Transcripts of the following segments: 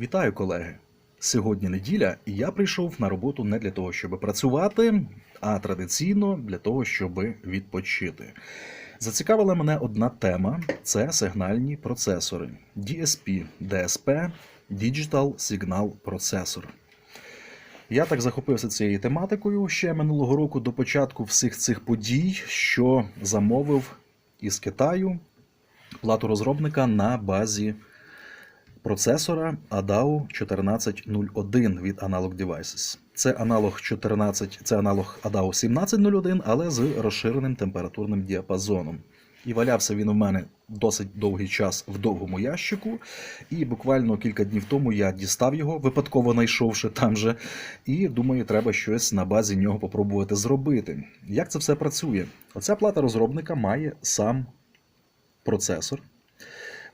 Вітаю, колеги! Сьогодні неділя, і я прийшов на роботу не для того, щоб працювати, а традиційно для того, щоб відпочити. Зацікавила мене одна тема: це сигнальні процесори DSP, DSP, Digital Signal Processor. Я так захопився цією тематикою ще минулого року до початку всіх цих подій, що замовив із Китаю плату розробника на базі процесора ADAO 1401 від Analog Devices. Це аналог 14, це аналог ADAO 1701, але з розширеним температурним діапазоном. І валявся він у мене досить довгий час в довгому ящику. І буквально кілька днів тому я дістав його, випадково знайшовши там же. І думаю, треба щось на базі нього попробувати зробити. Як це все працює? Оця плата розробника має сам процесор,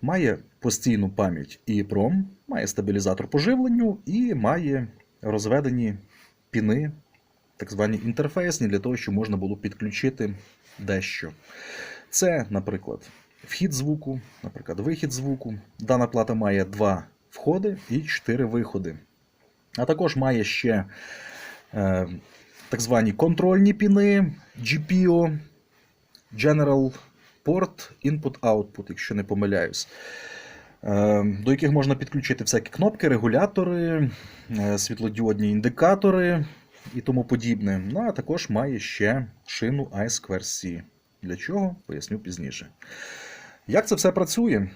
має постійну пам'ять EEPROM, має стабілізатор по живленню і має розведені піни, так звані інтерфейсні, для того, щоб можна було підключити дещо. Це, наприклад, вхід звуку, наприклад, вихід звуку. Дана плата має два входи і чотири виходи. А також має ще е, так звані контрольні піни, GPIO, General Port, Input-Output, якщо не помиляюсь. Е, До яких можна підключити всякі кнопки, регулятори, е, світлодіодні індикатори і тому подібне. Ну, а також має ще шину I2C. Для чого? Поясню пізніше. Як це все працює?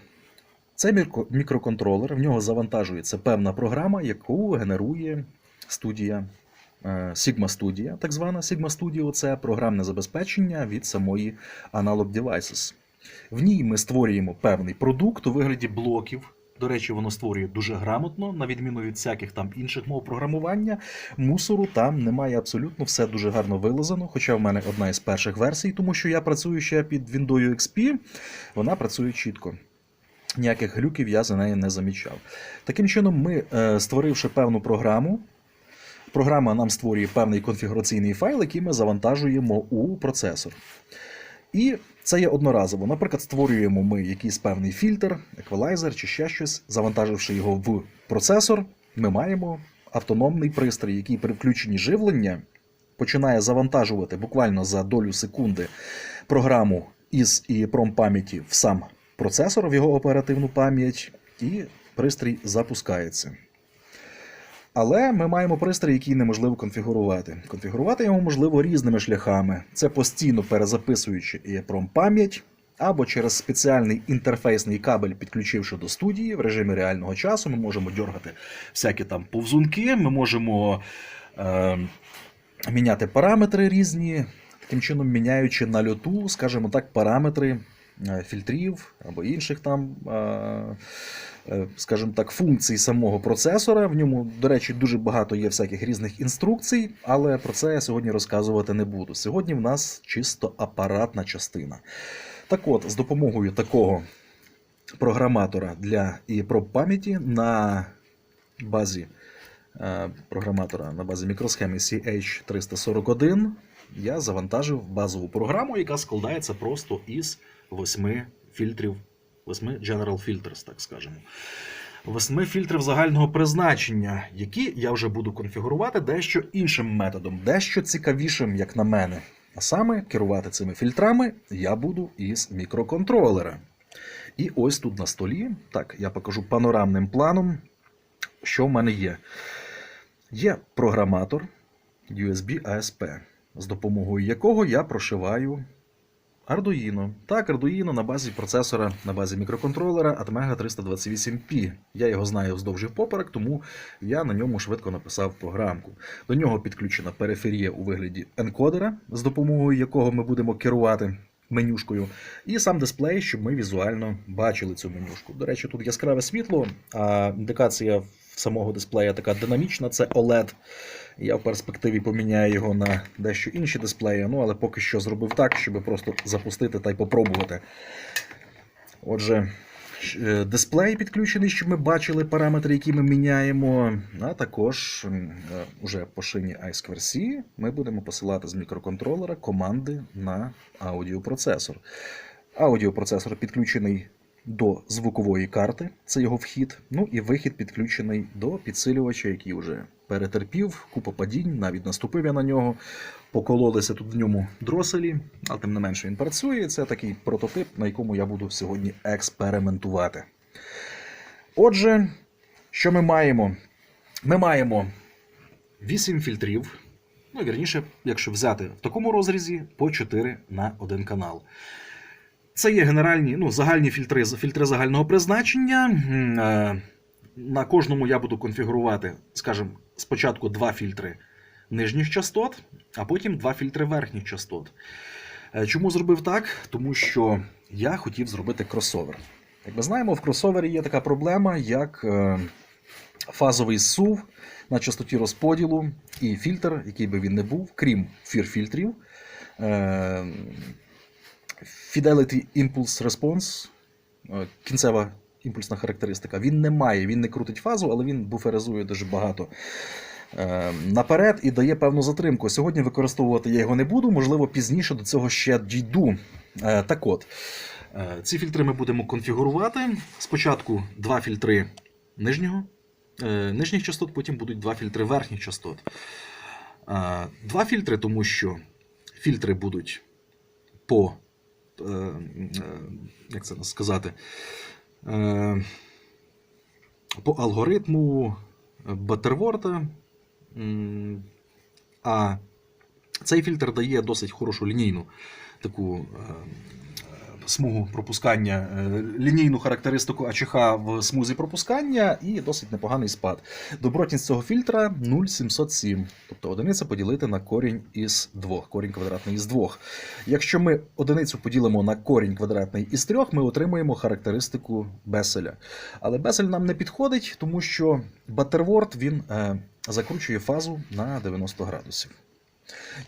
Це мікроконтролер, в нього завантажується певна програма, яку генерує студія Sigma Studio, так звана Sigma Studio це програмне забезпечення від самої Analog Devices. В ній ми створюємо певний продукт у вигляді блоків. До речі, воно створює дуже грамотно, на відміну від всяких там інших мов програмування. Мусору там немає абсолютно, все дуже гарно вилазено. Хоча в мене одна із перших версій, тому що я працюю ще під Windows XP, вона працює чітко. Ніяких глюків я за нею не замічав. Таким чином, ми, е, створивши певну програму, програма нам створює певний конфігураційний файл, який ми завантажуємо у процесор. І це є одноразово. Наприклад, створюємо ми якийсь певний фільтр, еквалайзер чи ще щось, завантаживши його в процесор, ми маємо автономний пристрій, який при включенні живлення починає завантажувати буквально за долю секунди програму із EEPROM пам'яті в сам процесор, в його оперативну пам'ять, і пристрій запускається. Але ми маємо пристрій, який неможливо конфігурувати. Конфігурувати його можливо різними шляхами. Це постійно перезаписуючи EEPROM пам'ять, або через спеціальний інтерфейсний кабель, підключивши до студії в режимі реального часу, ми можемо дергати всякі там повзунки, ми можемо е, міняти параметри різні, таким чином міняючи на льоту, скажімо так, параметри фільтрів або інших там. Е, е, скажімо так, функцій самого процесора. В ньому, до речі, дуже багато є всяких різних інструкцій, але про це я сьогодні розказувати не буду. Сьогодні в нас чисто апаратна частина. Так от, з допомогою такого програматора для EEPROM пам'яті на базі е, програматора на базі мікросхеми CH341 я завантажив базову програму, яка складається просто із восьми фільтрів, восьми General Filters, так скажемо. Восьми фільтрів загального призначення, які я вже буду конфігурувати дещо іншим методом, дещо цікавішим, як на мене. А саме керувати цими фільтрами я буду із мікроконтролера. І ось тут на столі, так, я покажу панорамним планом, що в мене є. Є програматор USB ASP, з допомогою якого я прошиваю Arduino. Так, Arduino на базі процесора, на базі мікроконтролера Atmega 328P. Я його знаю вздовж і поперек, тому я на ньому швидко написав програмку. До нього підключена периферія у вигляді енкодера, з допомогою якого ми будемо керувати менюшкою, і сам дисплей, щоб ми візуально бачили цю менюшку. До речі, тут яскраве світло, а індикація самого дисплея така динамічна, це OLED. Я в перспективі поміняю його на дещо інші дисплеї, ну але поки що зробив так, щоб просто запустити та й попробувати. Отже, е, дисплей підключений, щоб ми бачили параметри, які ми міняємо. А також е, уже по шині I2C ми будемо посилати з мікроконтролера команди на аудіопроцесор. Аудіопроцесор підключений до звукової карти, це його вхід. Ну і вихід підключений до підсилювача, який вже перетерпів, купа падінь, навіть наступив я на нього. Покололися тут в ньому дроселі, але тим не менше він працює. Це такий прототип, на якому я буду сьогодні експериментувати. Отже, що ми маємо? Ми маємо 8 фільтрів. Ну, вірніше, якщо взяти в такому розрізі, по 4 на один канал. Це є генеральні, ну, загальні фільтри, фільтри загального призначення. Е, На кожному я буду конфігурувати, скажімо, спочатку два фільтри нижніх частот, а потім два фільтри верхніх частот. Е, Чому зробив так? Тому що я хотів зробити кросовер. Як ми знаємо, в кросовері є така проблема, як е, фазовий сув на частоті розподілу і фільтр, який би він не був, крім фір-фільтрів. е, Fidelity Impulse Response, кінцева імпульсна характеристика. Він не має, він не крутить фазу, але він буферизує дуже багато е, наперед і дає певну затримку. Сьогодні використовувати я його не буду, можливо, пізніше до цього ще дійду. Е, Так от, е, ці фільтри ми будемо конфігурувати. Спочатку два фільтри нижнього, нижніх частот, потім будуть два фільтри верхніх частот. Два фільтри, тому що фільтри будуть по як це сказати, по алгоритму Баттерворта. А цей фільтр дає досить хорошу лінійну таку е, е, смугу пропускання, е, лінійну характеристику АЧХ в смузі пропускання і досить непоганий спад. Добротність цього фільтра 0,707, тобто одиниця поділити на корінь із 2, корінь квадратний із 2. Якщо ми одиницю поділимо на корінь квадратний із 3, ми отримуємо характеристику Беселя. Але Бесель нам не підходить, тому що Баттерворд він е, закручує фазу на 90 градусів.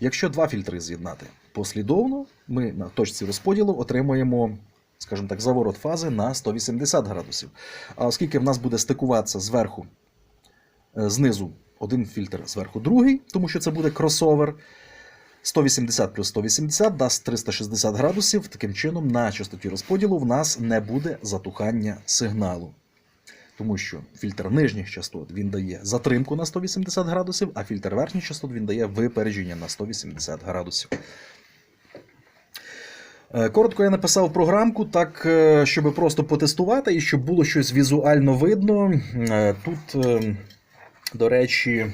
Якщо два фільтри з'єднати послідовно, ми на точці розподілу отримуємо, скажімо так, заворот фази на 180 градусів. А оскільки в нас буде стикуватися зверху, е, знизу один фільтр, зверху другий, тому що це буде кросовер. 180 плюс 180 дасть 360 градусів. Таким чином, на частоті розподілу в нас не буде затухання сигналу. Тому що фільтр нижніх частот він дає затримку на 180 градусів, а фільтр верхніх частот він дає випередження на 180 градусів. Е, Коротко я написав програмку, так, е, щоб просто потестувати і щоб було щось візуально видно. Е, Тут, до речі,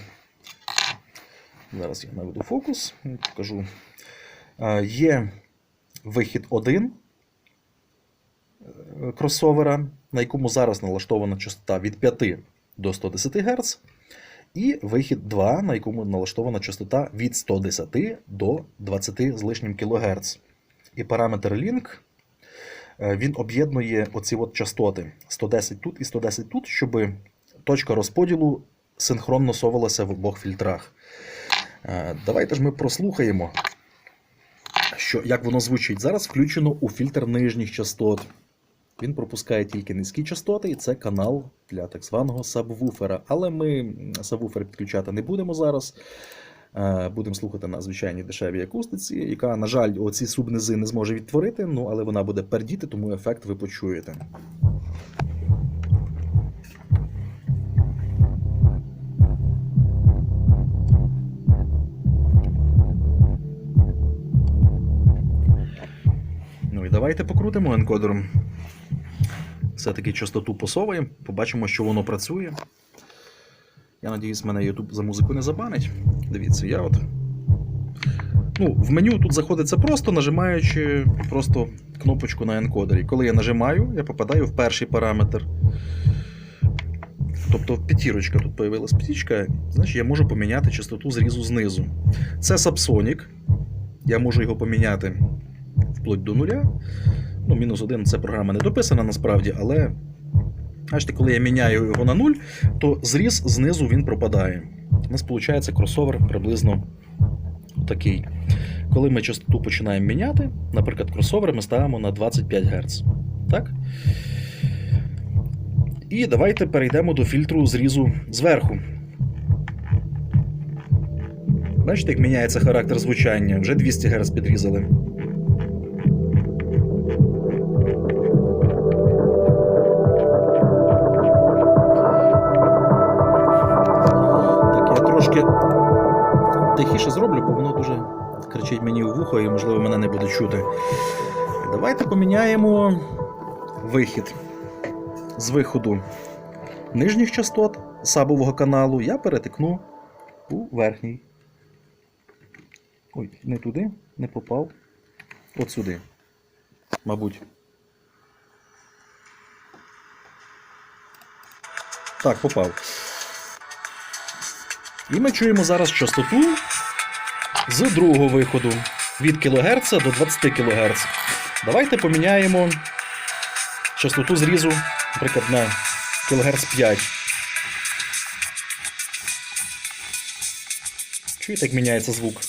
зараз я наведу фокус, покажу. Є вихід 1 е, кросовера, на якому зараз налаштована частота від 5 до 110 Гц, і вихід 2, на якому налаштована частота від 110 до 20 з лишнім кГц. І параметр Link е, він об'єднує оці от частоти 110 тут і 110 тут, щоб точка розподілу синхронно совалася в обох фільтрах. Е, Давайте ж ми прослухаємо, що, як воно звучить. Зараз включено у фільтр нижніх частот. Він пропускає тільки низькі частоти, і це канал для так званого сабвуфера. Але ми сабвуфер підключати не будемо зараз. Е, Будемо слухати на звичайній дешевій акустиці, яка, на жаль, оці субнизи не зможе відтворити, ну але вона буде пердіти, тому ефект ви почуєте. Ну і давайте покрутимо енкодером. Все-таки частоту посовуємо, побачимо, що воно працює. Я надіюсь, мене YouTube за музику не забанить. Дивіться, я от. Ну, в меню тут заходиться просто, нажимаючи просто кнопочку на енкодері. Коли я нажимаю, я попадаю в перший параметр. Тобто п'ятірочка тут появилась п'ятічка, значить я можу поміняти частоту зрізу знизу. Це Subsonic. Я можу його поміняти вплоть до нуля. Ну, мінус один це програма не дописана насправді, але бачите, коли я міняю його на 0, то зріз знизу він пропадає. У нас виходить кросовер приблизно такий. Коли ми частоту починаємо міняти, наприклад, кросовер ми ставимо на 25 Гц. Так? І давайте перейдемо до фільтру зрізу зверху. Бачите, як міняється характер звучання. Вже 200 Гц підрізали. Мені і, можливо, мене не буде чути. Давайте поміняємо вихід з виходу нижніх частот сабового каналу я перетикну у верхній. Ой, не туди, не попав. От сюди. Мабуть. Так, попав. І ми чуємо зараз частоту з другого виходу від кГц до 20 кГц. Давайте поміняємо частоту зрізу, наприклад, на кГц 5. Чуєте, як міняється звук?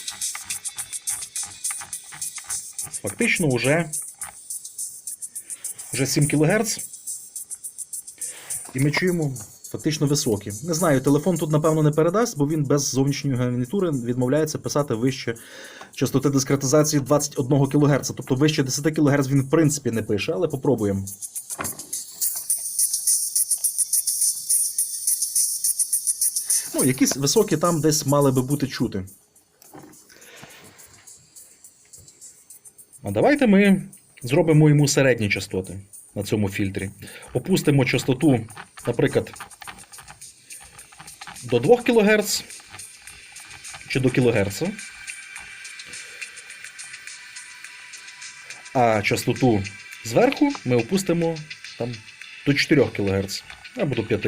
Фактично вже, вже 7 кГц. І ми чуємо фактично високі. Не знаю, телефон тут, напевно, не передасть, бо він без зовнішньої гарнітури відмовляється писати вище частоти дискретизації 21 кГц. Тобто вище 10 кГц він в принципі не пише, але попробуємо. Ну, якісь високі там десь мали би бути чути. А давайте ми зробимо йому середні частоти на цьому фільтрі. Опустимо частоту, наприклад, до 2 кГц чи до кГц. А частоту зверху ми опустимо там, до 4 кГц або до 5.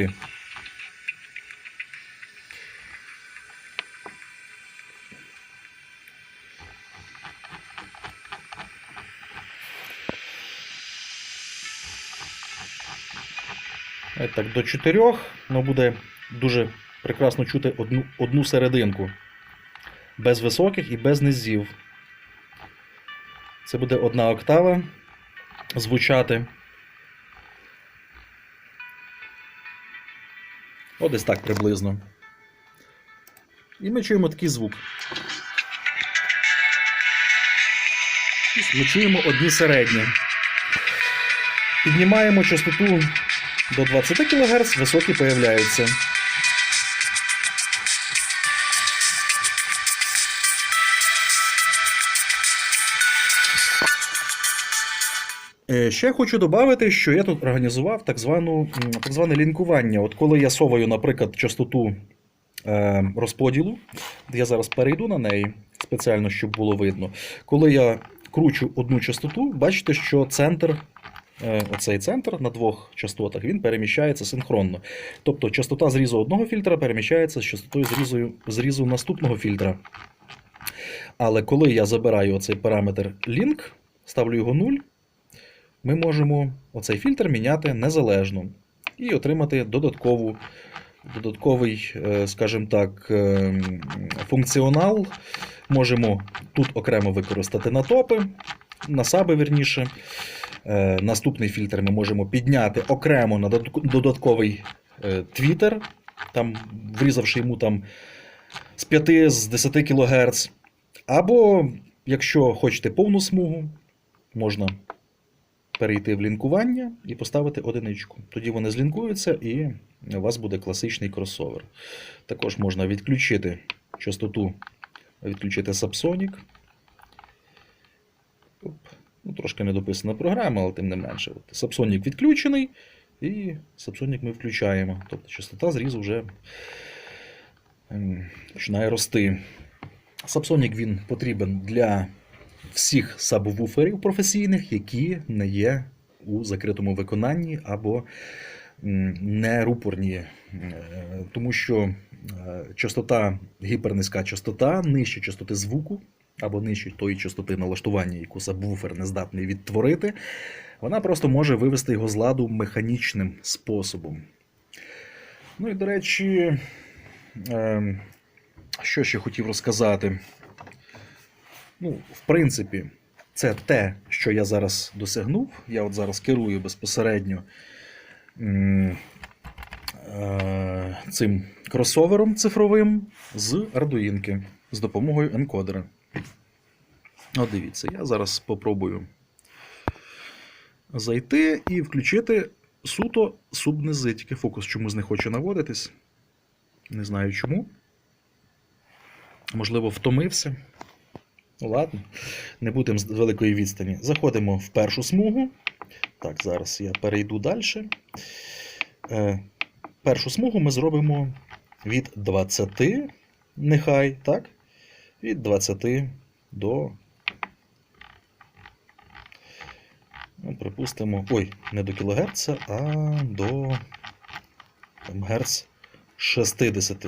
Е, Так, до 4, ну буде дуже прекрасно чути одну, одну серединку. Без високих і без низів. Це буде одна октава звучати. О, десь так приблизно. І ми чуємо такий звук. Ми чуємо одні середні. Піднімаємо частоту до 20 кГц, високі появляються. Ще хочу додати, що я тут організував так, звану, так зване лінкування. От коли я соваю, наприклад, частоту е, розподілу, я зараз перейду на неї спеціально, щоб було видно. Коли я кручу одну частоту, бачите, що центр, е, оцей центр на двох частотах, він переміщається синхронно. Тобто частота зрізу одного фільтра переміщається з частотою зрізу, зрізу наступного фільтра. Але коли я забираю оцей параметр link, ставлю його 0, ми можемо оцей фільтр міняти незалежно і отримати додаткову, додатковий, е, скажімо так, е, функціонал. Можемо тут окремо використати на топи, на саби, вірніше. Е, Наступний фільтр ми можемо підняти окремо на додатковий твітер, там, врізавши йому там з 5 з 10 кГц. Або, якщо хочете повну смугу, можна перейти в лінкування і поставити одиничку. Тоді вони злінкуються і у вас буде класичний кросовер. Також можна відключити частоту, відключити Subsonic. Ну, трошки недописана програма, але тим не менше. От Subsonic відключений, і Subsonic ми включаємо. Тобто частота зрізу вже ем, починає рости. Subsonic він потрібен для всіх сабвуферів професійних, які не є у закритому виконанні або не рупорні, Е, тому що е, частота, гіпернизька частота, нижче частоти звуку або нижче тої частоти налаштування, яку сабвуфер не здатний відтворити, вона просто може вивести його з ладу механічним способом. Ну і до речі, е, що ще хотів розказати. Ну, в принципі, це те, що я зараз досягнув. Я от зараз керую безпосередньо е, цим кросовером цифровим з Arduino з допомогою енкодера. От дивіться, я зараз спробую зайти і включити суто субнизи. Тільки фокус чомусь не хоче наводитись. Не знаю чому. можливо, втомився. Ладно, не будемо з великої відстані. Заходимо в першу смугу. Так, зараз я перейду далі. Е, першу смугу ми зробимо від 20, нехай, так? Від 20 до. Ну, припустимо. Ой, не до кілогерца, а до там, герц 60.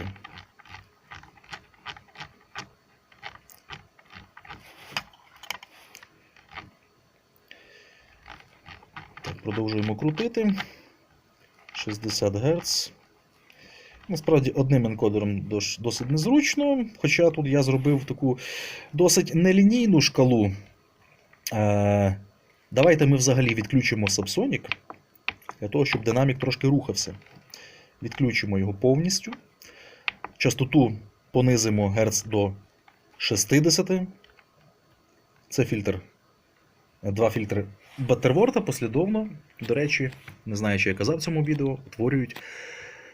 Продовжуємо крутити. 60 Гц. Насправді одним енкодером досить незручно, хоча тут я зробив таку досить нелінійну шкалу. Е, давайте ми взагалі відключимо Subsonic для того, щоб динамік трошки рухався. Відключимо його повністю. Частоту понизимо Гц до 60. Це фільтр. Два фільтри Баттерворта послідовно, до речі, не знаю, чи я казав в цьому відео, утворюють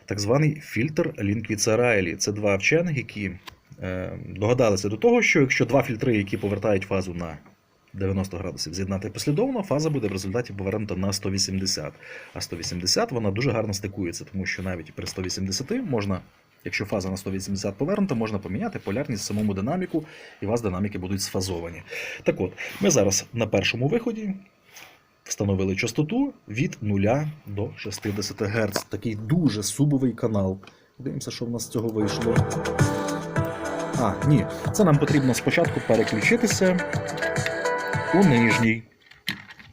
так званий фільтр Лінквіца Райлі. Це два вчених, які е, догадалися до того, що якщо два фільтри, які повертають фазу на 90 градусів, з'єднати послідовно, фаза буде в результаті повернута на 180. А 180 вона дуже гарно стикується, тому що навіть при 180 можна. Якщо фаза на 180 повернута, можна поміняти полярність самому динаміку, і у вас динаміки будуть сфазовані. Так от, ми зараз на першому виході встановили частоту від 0 до 60 Гц. Такий дуже субовий канал. Дивимося, що в нас з цього вийшло. А, ні. Це нам потрібно спочатку переключитися у нижній.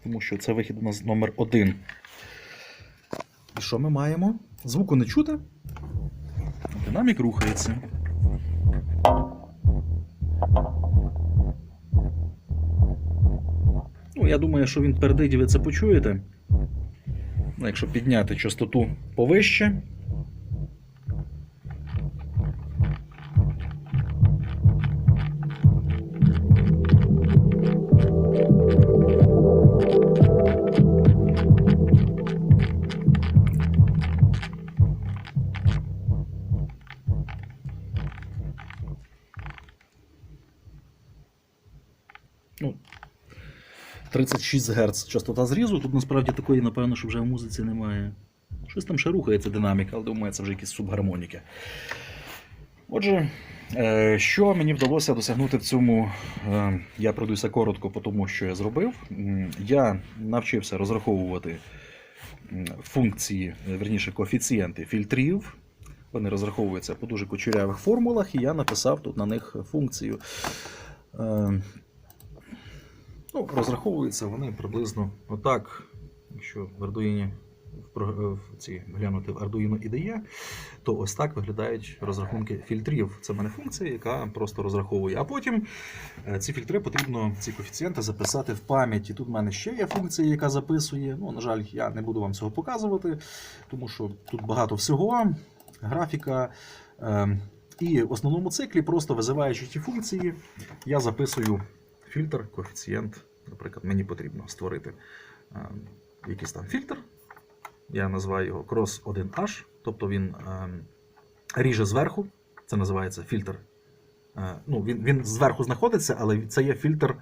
Тому що це вихід у нас номер один. І що ми маємо? Звуку не чути. Динамік рухається. Я думаю, що він пердить, ви це почуєте. Якщо підняти частоту повище. 36 Гц частота зрізу. Тут насправді такої, напевно, що вже в музиці немає. Щось там ще рухається динаміка, але думаю, це вже якісь субгармоніки. Отже, е, що мені вдалося досягнути в цьому, е, я пройдуся коротко по тому, що я зробив. Я навчився розраховувати функції, е, верніше, коефіцієнти фільтрів. Вони розраховуються по дуже кучерявих формулах, і я написав тут на них функцію. Ну, розраховуються вони приблизно отак. Якщо в Arduino в, ці глянути в Arduino IDE, то ось так виглядають розрахунки фільтрів. Це в мене функція, яка просто розраховує. А потім е, ці фільтри потрібно, ці коефіцієнти записати в пам'яті. Тут в мене ще є функція, яка записує. Ну, на жаль, я не буду вам цього показувати, тому що тут багато всього, графіка. Е, І в основному циклі, просто визиваючи ті функції, я записую фільтр, коефіцієнт. Наприклад, мені потрібно створити е, якийсь там фільтр. Я називаю його Cross 1H, тобто він е, ріже зверху. Це називається фільтр. Е, ну, він, він зверху знаходиться, але це є фільтр.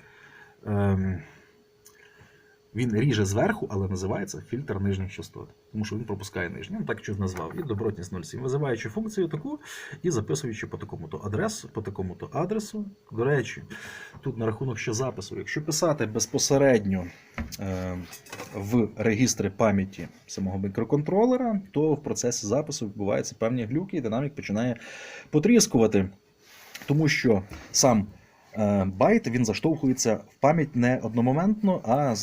Він ріже зверху, але називається фільтр нижніх частот, тому що він пропускає нижні. Ну, так що назвав. І добротність 0,7. Визиваючи функцію таку і записуючи по такому-то адресу, по такому-то адресу. До речі, тут на рахунок ще запису. Якщо писати безпосередньо е, в регістри пам'яті самого мікроконтролера, то в процесі запису відбуваються певні глюки, і динамік починає потріскувати. Тому що сам байт він заштовхується в пам'ять не одномоментно, а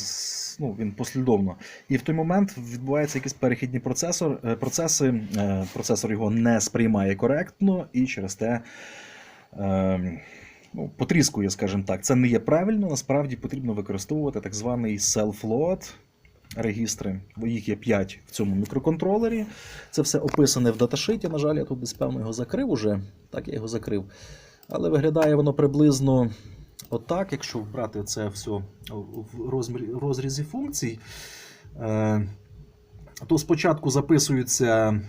ну, він послідовно. І в той момент відбуваються якісь перехідні процесор, е, процеси, е, процесор його не сприймає коректно, і через те е, ну, потріскує, скажімо так. Це не є правильно. Насправді потрібно використовувати так званий self-load. Регістри, їх є 5 в цьому мікроконтролері. Це все описане в даташиті. На жаль, я тут десь певно його закрив уже. Так, я його закрив. Але виглядає воно приблизно отак, якщо брати це все в розрізі функцій, е, то спочатку записуються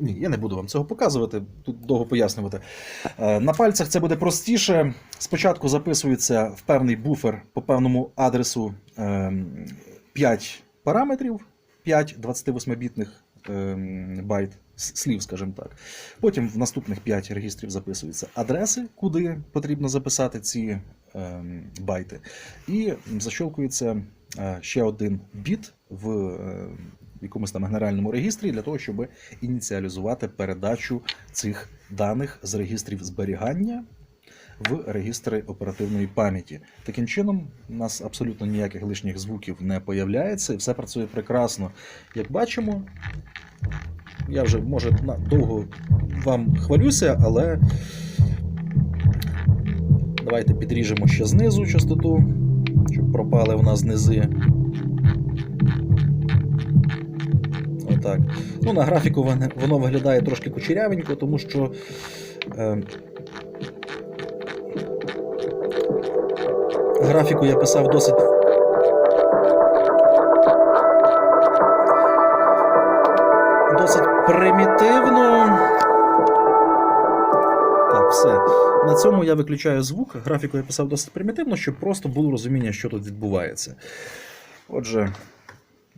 Ні, я не буду вам цього показувати, тут довго пояснювати. Е, На пальцях це буде простіше. Спочатку записується в певний буфер по певному адресу ем, 5 параметрів, 5 28-бітних ем, байт слів, скажімо так. Потім в наступних 5 регістрів записуються адреси, куди потрібно записати ці ем, байти. І защелкується е, ще один біт в е, якомусь там генеральному регістрі для того, щоб ініціалізувати передачу цих даних з регістрів зберігання в регістри оперативної пам'яті. Таким чином, у нас абсолютно ніяких лишніх звуків не появляється, і все працює прекрасно. Як бачимо, я вже може довго вам хвалюся, але давайте підріжемо ще знизу частоту, щоб пропали у нас низи. Отак. Ну, на графіку воно виглядає трошки кучерявенько, тому що. Е, графіку я писав досить. Досить примітивно. Так, все. На цьому я виключаю звук. Графіку я писав досить примітивно, щоб просто було розуміння, що тут відбувається. Отже,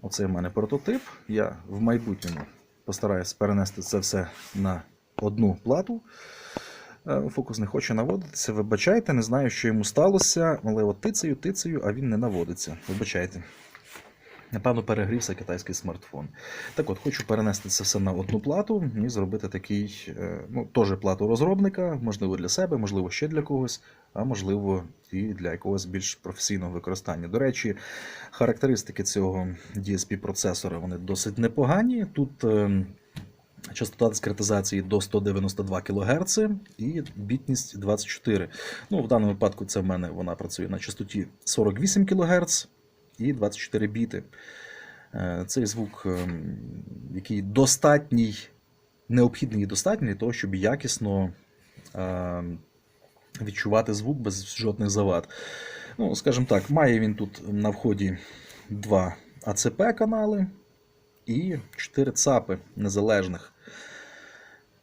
оце в мене прототип. Я в майбутньому постараюсь перенести це все на одну плату. Е, Фокус не хоче наводитися. Вибачайте, не знаю, що йому сталося, але от тицею, тицею, а він не наводиться. Вибачайте. Напевно, перегрівся китайський смартфон. Так от, хочу перенести це все на одну плату і зробити такий, е, ну, теж плату розробника, можливо, для себе, можливо, ще для когось, а можливо, і для якогось більш професійного використання. До речі, характеристики цього DSP-процесора вони досить непогані. Тут е, частота дискретизації до 192 кГц і бітність 24. Ну, в даному випадку це в мене вона працює на частоті 48 кГц і 24 біти. Е, Цей звук, ем, який достатній, необхідний і достатній для того, щоб якісно ем, відчувати звук без жодних завад. Ну, скажімо так, має він тут на вході два АЦП-канали і 4 ЦАПи незалежних.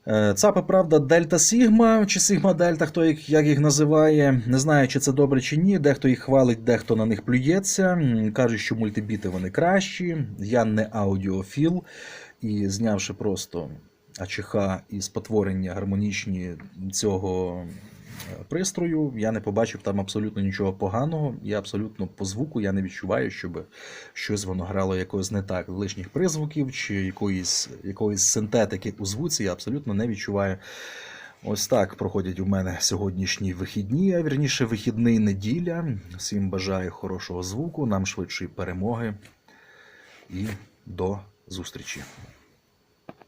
Е, ЦАПи, правда, Дельта Сігма чи Сігма Дельта, хто їх, як їх називає. Не знаю, чи це добре чи ні. Дехто їх хвалить, дехто на них плюється. Кажуть, що мультибіти вони кращі. Я не аудіофіл. І знявши просто АЧХ і спотворення гармонічні цього пристрою, я не побачив там абсолютно нічого поганого. І абсолютно по звуку я не відчуваю, щоб щось воно грало якось не так. Лишніх призвуків чи якоїсь, якоїсь синтетики у звуці я абсолютно не відчуваю. Ось так проходять у мене сьогоднішні вихідні, а вірніше вихідний неділя. Всім бажаю хорошого звуку, нам швидшої перемоги і до зустрічі.